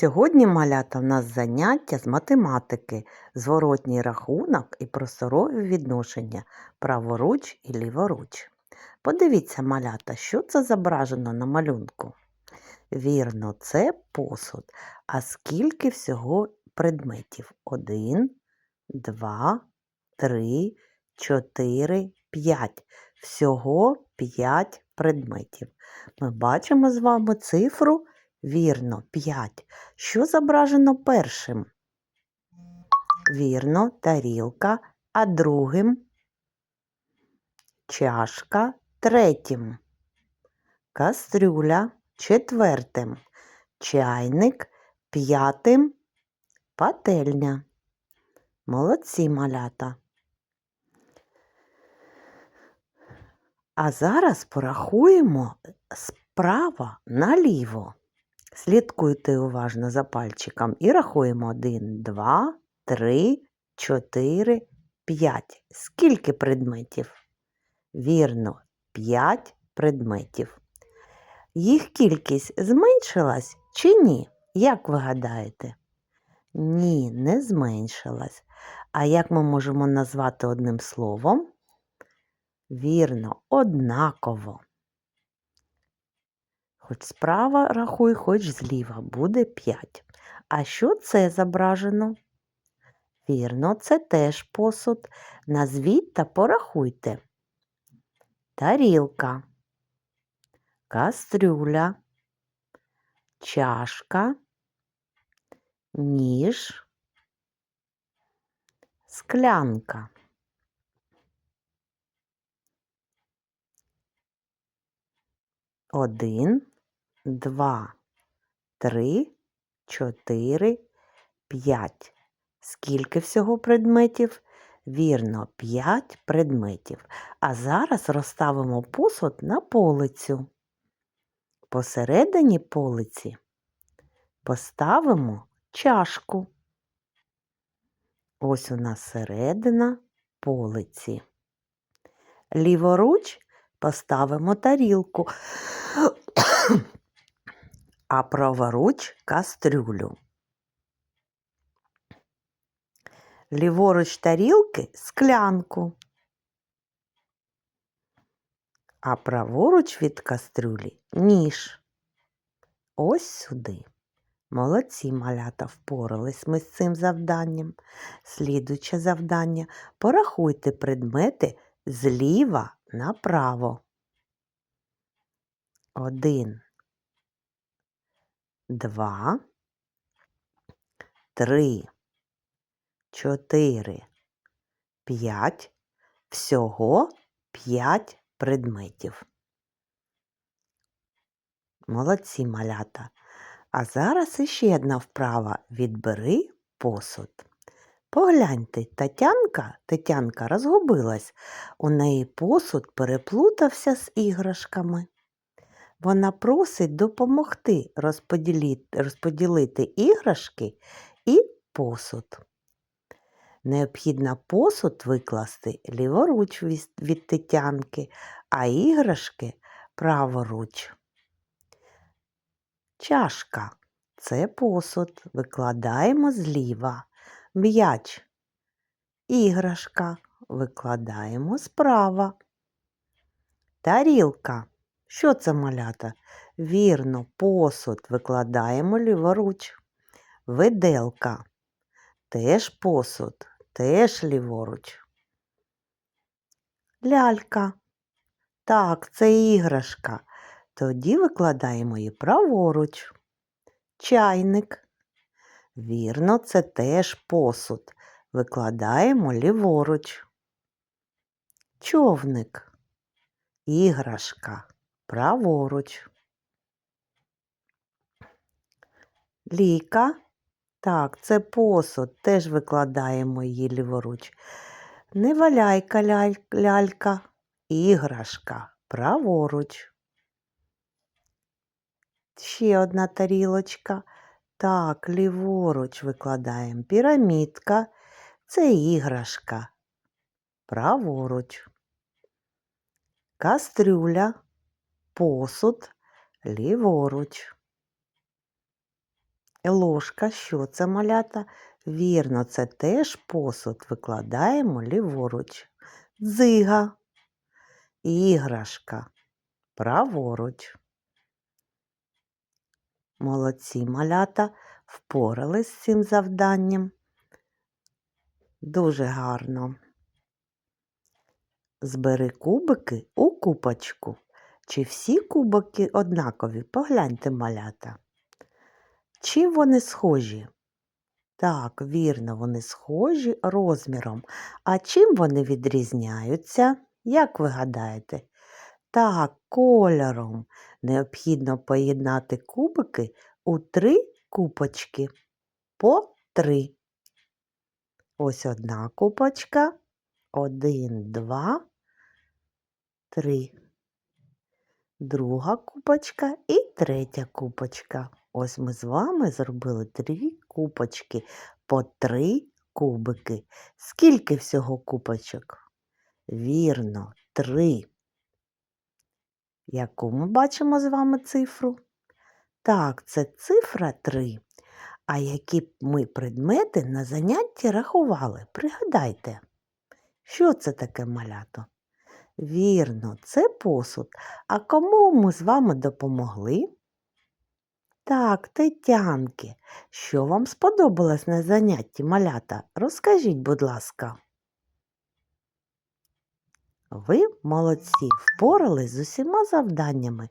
Сьогодні, малята, в нас заняття з математики, зворотній рахунок і просторові відношення праворуч і ліворуч. Подивіться, малята, що це зображено на малюнку. Вірно, це посуд. А скільки всього предметів? Один, два, три, чотири, п'ять. Всього п'ять предметів. Ми бачимо з вами цифру Вірно, 5. Що зображено першим? Вірно, тарілка, а другим чашка, третім, кастрюля, четвертим, чайник, п'ятим, пательня. Молодці малята. А зараз порахуємо справа наліво. Слідкуйте уважно за пальчиком і рахуємо 1, 2, 3, 4, 5. Скільки предметів? Вірно, 5 предметів. Їх кількість зменшилась чи ні? Як ви гадаєте? Ні, не зменшилась. А як ми можемо назвати одним словом? Вірно, однаково. Хоч справа рахуй, хоч зліва буде 5. А що це зображено? Вірно, це теж посуд. Назвіть та порахуйте. Тарілка, кастрюля, чашка, ніж, склянка. Один, два, три, чотири, п'ять. Скільки всього предметів? Вірно, п'ять предметів. А зараз розставимо посуд на полицю. Посередині полиці поставимо чашку. Ось у нас середина полиці. Ліворуч поставимо тарілку а праворуч кастрюлю. Ліворуч тарілки склянку, а праворуч від кастрюлі ніж. Ось сюди. Молодці малята впорались ми з цим завданням. Слідуюче завдання порахуйте предмети зліва направо. Один, два, три, чотири, п'ять. Всього п'ять предметів. Молодці малята. А зараз іще одна вправа відбери посуд. Погляньте, Тетянка, Тетянка розгубилась. У неї посуд переплутався з іграшками. Вона просить допомогти розподілити, розподілити іграшки і посуд. Необхідно посуд викласти ліворуч від, тетянки, а іграшки праворуч. Чашка це посуд. Викладаємо зліва. М'яч. Іграшка викладаємо справа. Тарілка. Що це малята? Вірно, посуд викладаємо ліворуч. Виделка. Теж посуд, теж ліворуч. Лялька. Так, це іграшка. Тоді викладаємо її праворуч. Чайник. Вірно, це теж посуд. Викладаємо ліворуч. Човник. Іграшка праворуч. Ліка. Так, це посуд, теж викладаємо її ліворуч. Неваляйка ляль, лялька, іграшка праворуч. Ще одна тарілочка. Так, ліворуч викладаємо пірамідка. Це іграшка. Праворуч. Кастрюля посуд ліворуч. Ложка, що це малята? Вірно, це теж посуд. Викладаємо ліворуч. Дзига, іграшка, праворуч. Молодці малята впорались з цим завданням. Дуже гарно. Збери кубики у купочку. Чи всі кубики однакові? Погляньте малята. Чи вони схожі? Так, вірно, вони схожі розміром. А чим вони відрізняються? Як ви гадаєте? Так, кольором. Необхідно поєднати кубики у три купочки по три. Ось одна купочка. Один, два, три. Друга купочка і третя купочка. Ось ми з вами зробили три купочки по три кубики. Скільки всього купочок? Вірно, три. Яку ми бачимо з вами цифру? Так, це цифра 3. А які ми предмети на занятті рахували? Пригадайте, що це таке малято? Вірно, це посуд. А кому ми з вами допомогли? Так, Тетянки. Що вам сподобалось на занятті малята? Розкажіть, будь ласка. Ви молодці, впорались з усіма завданнями.